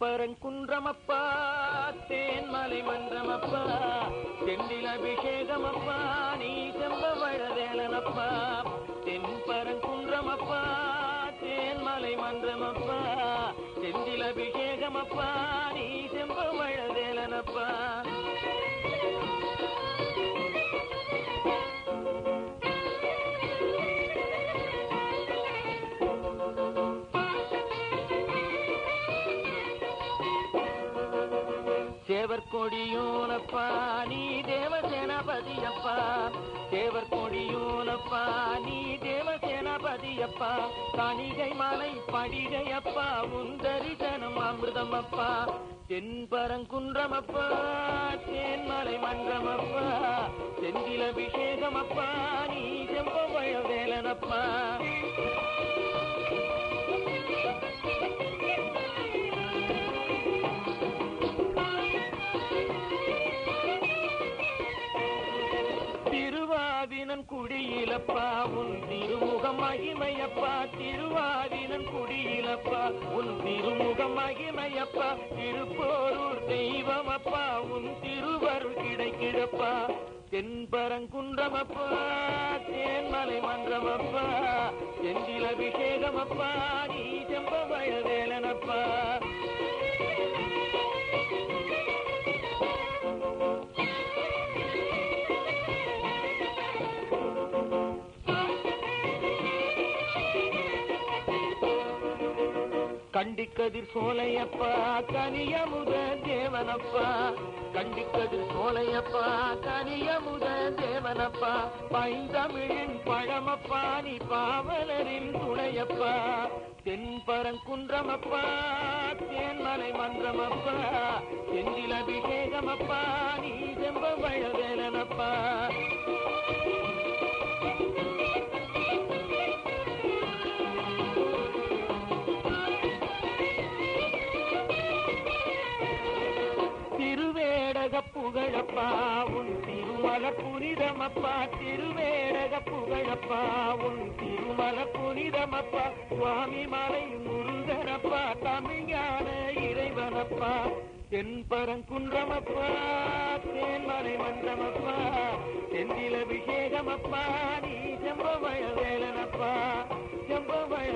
பரங்குன்றமப்பா தேன்மலை மன்றமப்பா செந்தில் அபிஷேகமப்பா நீ செம்ப செம்பவழவேலனப்பா தென்பரங்குன்றமப்பா தேன்மலை மன்றமப்பா செந்தில் அபிஷேகமப்பா நீ செம்ப வழதே தேவர் கொடியூனப்பா நீ தேவசேனாபதியப்பா. தேவர் கொடியூனப்பா நீ தேவசேனாபதியப்பா. கணிகை மலை படிகையப்பா உன் தரிசனம் அமிர்தமப்பா. தென்பரங்குன்றமப்பா தேன்மலை மன்றமப்பா. செந்தில் அபிஷேகமப்பா நீ செம்பவழ வேலனப்பா குடியிலப்பா உன் திருமுக மகிமையப்பா. திருவாதினன் குடியிலப்பா உன் திருமுக மகிமையப்பா. திருப்போரூர் தெய்வமப்பா உன் திருவருள் கிடைக்கிடப்பா. தென்பரங்குன்றமப்பா தேன்மலை மன்றமப்பா. செந்தில் அபிஷேகமப்பா நீ செம்ப வேலனப்பா கண்டிக்கதிர் சோலையப்பா கனியமுத தேவனப்பா. கண்டிக்கதிர் சோலையப்பா கனியமுத தேவனப்பா. பைந்தமிழின் பழமப்பா நீ பாவலரின் துணையப்பா. தென்பரங்குன்றமப்பா தேன்மலை மன்றமப்பா. செந்தில் அபிஷேகமப்பா நீ செம்ப வேலனப்பா திருவேடக புகழப்பா உன் திருமல புனிதமப்பா திருவேடக புகழப்பா உன் திருமல புனிதமப்பா சுவாமி மலை முருகனப்பா தமிழான இறைவனப்பா தென்பரங்குன்றமப்பா தேன்மலை மன்றமப்பா தென்னில அபிஷேகமப்பா நீ செம்பவழ வேலனப்பா செம்பவழ